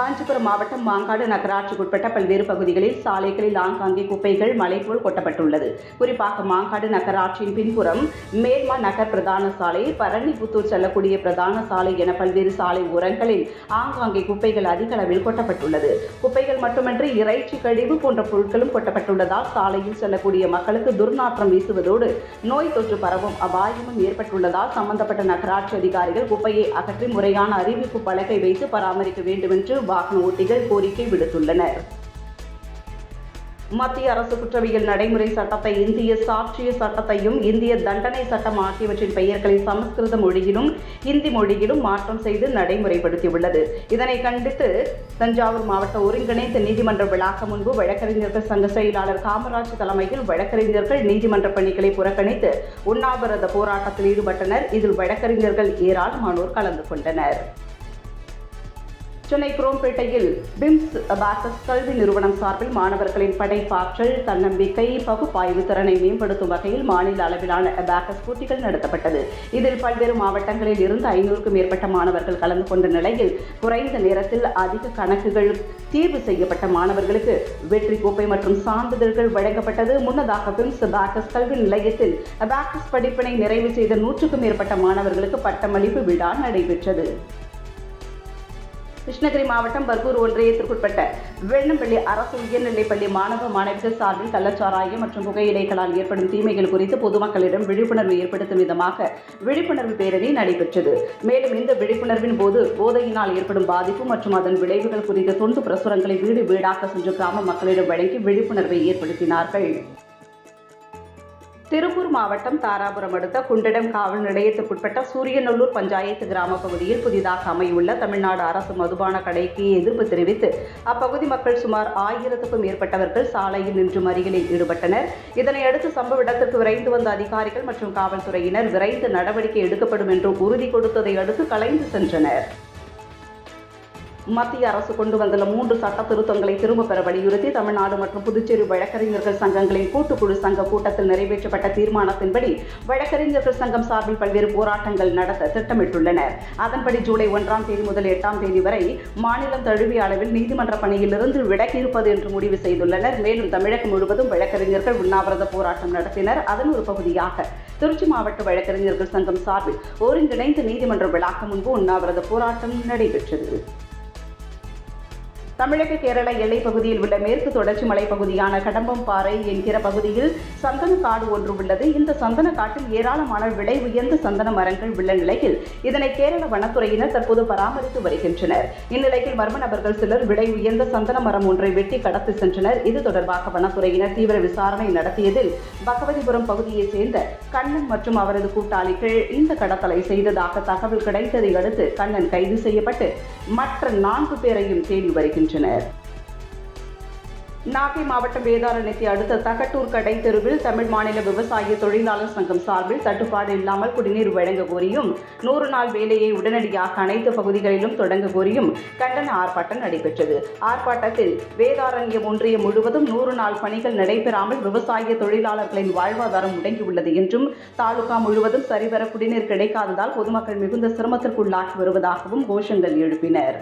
காஞ்சிபுரம் மாவட்டம் மாங்காடு நகராட்சிக்குட்பட்ட பல்வேறு பகுதிகளில் சாலைகளில் ஆங்காங்கே குப்பைகள் மலை போல் கொட்டப்பட்டுள்ளது. குறிப்பாக மாங்காடு நகராட்சியின் பின்புறம் மேல்மா நகர் பிரதான சாலை பரணிபுத்தூர் செல்லக்கூடிய பிரதான சாலை என பல்வேறு சாலை ஓரங்களில் ஆங்காங்கே குப்பைகள் அதிக அளவில் கொட்டப்பட்டுள்ளது. குப்பைகள் மட்டுமன்றி இறைச்சி கழிவு போன்ற பொருட்களும் கொட்டப்பட்டுள்ளதால் சாலையில் செல்லக்கூடிய மக்களுக்கு துர்நாற்றம் வீசுவதோடு நோய் தொற்று பரவும் அபாயமும் ஏற்பட்டுள்ளதால் சம்பந்தப்பட்ட நகராட்சி அதிகாரிகள் குப்பையை அகற்றி முறையான அறிவிப்பு பலகை வைத்து பராமரிக்க வேண்டும் என்று வாகன ஓட்டிகள் கோரிக்கை விடுத்துள்ளனர். மத்திய அரசு குற்றவியல் நடைமுறை சட்டத்தை இந்திய சாட்சிய சட்டத்தையும் இந்திய தண்டனை சட்டம் ஆகியவற்றின் பெயர்களை சமஸ்கிருத மொழியிலும் இந்தி மொழியிலும் மாற்றம் செய்து நடைமுறைப்படுத்தியுள்ளது. இதனை கண்டித்து தஞ்சாவூர் மாவட்ட ஒருங்கிணைந்த நீதிமன்ற வளாகம் முன்பு வழக்கறிஞர்கள் சங்க செயலாளர் காமராஜ் தலைமையில் வழக்கறிஞர்கள் நீதிமன்ற பணிகளை புறக்கணித்து உண்ணாவிரத போராட்டத்தில் ஈடுபட்டனர். இதில் வழக்கறிஞர்கள் ஏராளமானோர் கலந்து கொண்டனர். சென்னை குரோம்பேட்டையில் பிம்ஸ் அபாக்கஸ் கல்வி நிறுவனம் சார்பில் மாணவர்களின் படைப்பாற்றல் தன்னம்பிக்கை பகுப்பாய்வு திறனை மேம்படுத்தும் வகையில் மாநில அளவிலான அபாக்கஸ் போட்டிகள் நடத்தப்பட்டது. இதில் பல்வேறு மாவட்டங்களில் இருந்து ஐநூறுக்கும் மேற்பட்ட மாணவர்கள் கலந்து கொண்ட நிலையில் குறைந்த நேரத்தில் அதிக கணக்குகள் தீர்வு செய்யப்பட்ட மாணவர்களுக்கு வெற்றி கோப்பை மற்றும் சான்றிதழ்கள் வழங்கப்பட்டது. முன்னதாக பிம்ஸ் அபாக்கஸ் கல்வி நிலையத்தில் அபாக்கஸ் படிப்பினை நிறைவு செய்த நூற்றுக்கும் மேற்பட்ட மாணவர்களுக்கு பட்டமளிப்பு விழா நடைபெற்றது. கிருஷ்ணகிரி மாவட்டம் பர்கூர் ஒன்றியத்திற்குட்பட்ட வெள்ளம்பள்ளி அரசு உயர்நிலைப்பள்ளி மாணவ மாணவிகள் சார்பில் கள்ளச்சாராயம் மற்றும் புகையிலைகளால் ஏற்படும் தீமைகள் குறித்து பொதுமக்களிடம் விழிப்புணர்வு ஏற்படுத்தும் விதமாக விழிப்புணர்வு பேரணி நடைபெற்றது. மேலும் இந்த விழிப்புணர்வின் போது போதையினால் ஏற்படும் பாதிப்பு மற்றும் அதன் விளைவுகள் குறித்த துண்டு பிரசுரங்களை வீடு வீடாக சென்று கிராம மக்களிடம் வழங்கி விழிப்புணர்வை ஏற்படுத்தினார்கள். திருப்பூர் மாவட்டம் தாராபுரம் அடுத்த குண்டிடம் காவல் நிலையத்திற்குட்பட்ட சூரியநல்லூர் பஞ்சாயத்து கிராம பகுதியில் புதிதாக அமையுள்ள தமிழ்நாடு அரசு மதுபான கடைக்கு எதிர்ப்பு தெரிவித்து அப்பகுதி மக்கள் சுமார் ஆயிரத்துக்கும் மேற்பட்டவர்கள் சாலையில் நின்று மறியலில் ஈடுபட்டனர். இதனையடுத்து சம்பவ இடத்திற்கு விரைந்து வந்த அதிகாரிகள் மற்றும் காவல்துறையினர் விரைந்து நடவடிக்கை எடுக்கப்படும் என்று உறுதி கொடுத்ததை அடுத்து கலைந்து சென்றனர். மத்திய அரசு கொண்டு வந்துள்ள மூன்று சட்ட திருத்தங்களை திரும்பப் பெற வலியுறுத்தி தமிழ்நாடு மற்றும் புதுச்சேரி வழக்கறிஞர்கள் சங்கங்களின் கூட்டுக்குழு சங்க கூட்டத்தில் நிறைவேற்றப்பட்ட தீர்மானத்தின்படி வழக்கறிஞர்கள் சங்கம் சார்பில் பல்வேறு போராட்டங்கள் நடத்த திட்டமிட்டுள்ளனர். அதன்படி ஜூலை ஒன்றாம் தேதி முதல் எட்டாம் தேதி வரை மாநிலம் தழுவிய அளவில் நீதிமன்ற பணியிலிருந்து விலகியிருப்பது என்று முடிவு செய்துள்ளனர். மேலும் தமிழகம் முழுவதும் வழக்கறிஞர்கள் உண்ணாவிரத போராட்டம் நடத்தினர். அதன் ஒரு பகுதியாக திருச்சி மாவட்ட வழக்கறிஞர்கள் சங்கம் சார்பில் ஒருங்கிணைந்த நீதிமன்ற விழாக்கு முன்பு உண்ணாவிரத போராட்டம் நடைபெற்றது. தமிழக கேரள எல்லைப் பகுதியில் உள்ள மேற்கு தொடர்ச்சி மலைப்பகுதியான கடம்பம்பாறை என்கிற பகுதியில் சந்தன காடு ஒன்று உள்ளது. இந்த சந்தன காட்டில் ஏராளமான விலை உயர்ந்த சந்தன மரங்கள் உள்ள நிலையில் இதனை கேரள வனத்துறையினர் தற்போது பராமரித்து வருகின்றனர். இந்நிலையில் மர்ம நபர்கள் சிலர் விலை உயர்ந்த சந்தன மரம் ஒன்றை வெட்டி கடத்தி சென்றனர். இது தொடர்பாக வனத்துறையினர் தீவிர விசாரணை நடத்தியதில் பகவதிபுரம் பகுதியைச் சேர்ந்த கண்ணன் மற்றும் அவரது கூட்டாளிகள் இந்த கடத்தலை செய்ததாக தகவல் கிடைத்ததை அடுத்து கண்ணன் கைது செய்யப்பட்டு மற்ற நான்கு பேரையும் தேடி வருகின்றனர் நாகை மாவட்டம் வேதாரண்யத்தை அடுத்த தகட்டூர் கடை தெருவில் தமிழ் மாநில விவசாய தொழிலாளர் சங்கம் சார்பில் தட்டுப்பாடு இல்லாமல் குடிநீர் வழங்க கோரியும் நூறு நாள் வேலையை உடனடியாக அனைத்து பகுதிகளிலும் தொடங்க கோரியும் கண்டன ஆர்ப்பாட்டம் நடைபெற்றது. ஆர்ப்பாட்டத்தில் வேதாரண்யம் ஒன்றியம் முழுவதும் நூறு நாள் பணிகள் நடைபெறாமல் விவசாய தொழிலாளர்களின் வாழ்வாதாரம் முடங்கியுள்ளது என்றும் தாலுகா முழுவதும் சரிவர குடிநீர் கிடைக்காததால் பொதுமக்கள் மிகுந்த சிரமத்திற்குள்ளாகி வருவதாகவும் கோஷங்கள் எழுப்பினர்.